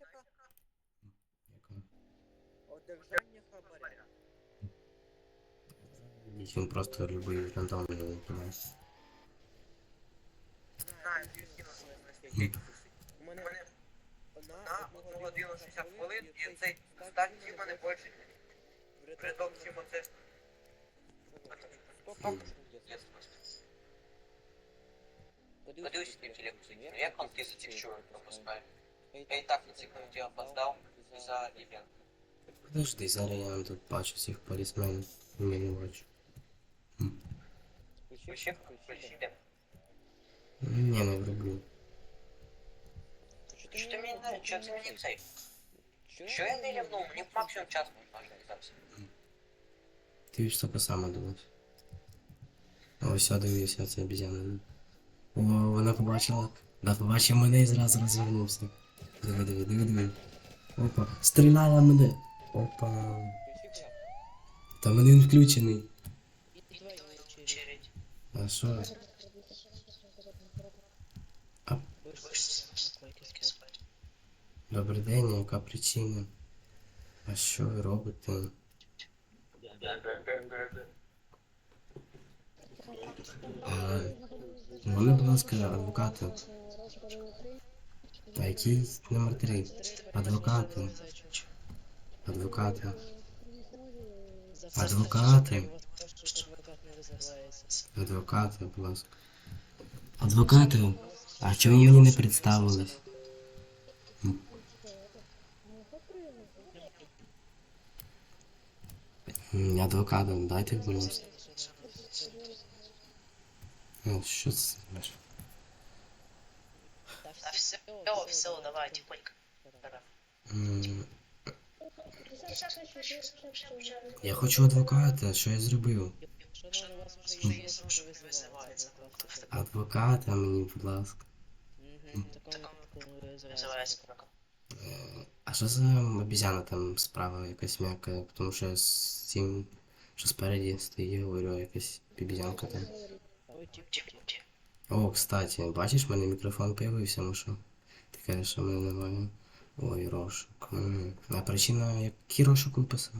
яка? Яка? Одержання хабаря. Він просто любий рандомний виконає. Знаю, наскільки У мене на одну годину 60 хвилин і цей стак в мене більше придок, чим оце. Подивись на телевізор, як он після цих чувак пропускає. Я і так на цих минуті опоздав за івент. Подожди, зараз я тут бачу всіх полісменів. Ні, не бачу. Включив, включив. Ні, не вроблю. Що ти мені даєш? Що ти мені цей? Що я не лягнув? Мені максимум час можна зараз. Ти ж таке саме думав. Ось я дивився, це обізяна. Вона побачила. Вона побачила мене і зразу розвернувся. Диви, диви, диви, диви. Опа. Стріляла мене. Опа. Та мене він включений. А що? А, добрий день, яка причина? А що ви робите? А, Вони, будь ласка, адвокати. А номер три? Адвокати. Адвокати. Адвокати. Адвокати, будь ласка. Адвокати. А чому мені не представились? М, Адвокатам дайте, будь ласка. Ну, що це? Все, все, давай, тихонько. Я хочу адвоката, що я зробив? Адвоката мені, будь ласка. А що за обізяна там справа якась м'яка? Тому що з цим, що спереді стоїть, говорю, якась обізянка там. О, кстати, бачиш, в мене мікрофон появився, ну що? Ти кажеш, що мене немає. Ой, розшук. М. А причина, який розшук виписав?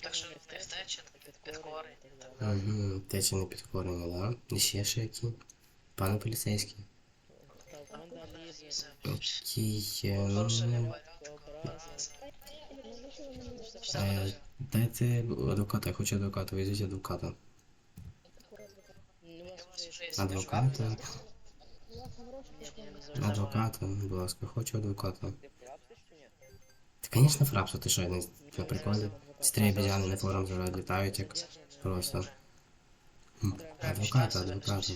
Так що ти втече, підкори. Угу, тече не підкорення, да? І ще що які? Пане поліцейський. Окей, е, ну... Е, дайте адвоката, я хочу адвоката, візьміть адвоката. Адвоката. Адвоката, будь ласка, хочу адвоката. Ти, конечно, фрапсу, ти що, не на приколі? Ці три обезьяни на форум зараз літають, як просто. М, Адвоката, адвоката.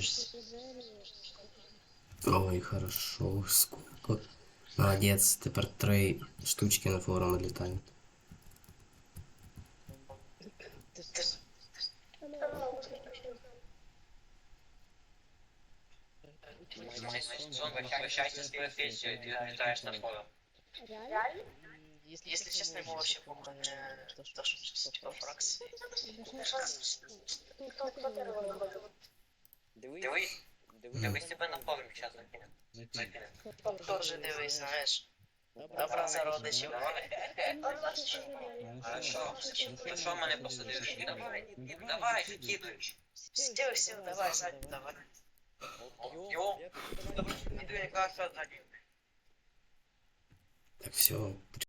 Ой, хорошо, сколько. Молодець, тепер три штучки на форум літають. Счастье с профессией, ты летаешь на форум. Если честно, ему вообще похуй на то, что типа фракс. Дивись, дивись тебе на форумі зараз закине. Тоже дивись, знаєш. Добра за родичів. Хорошо. Ну що мене посадили? Давай, давай, кидуй. Стив, стив, давай, задню, давай. Так все,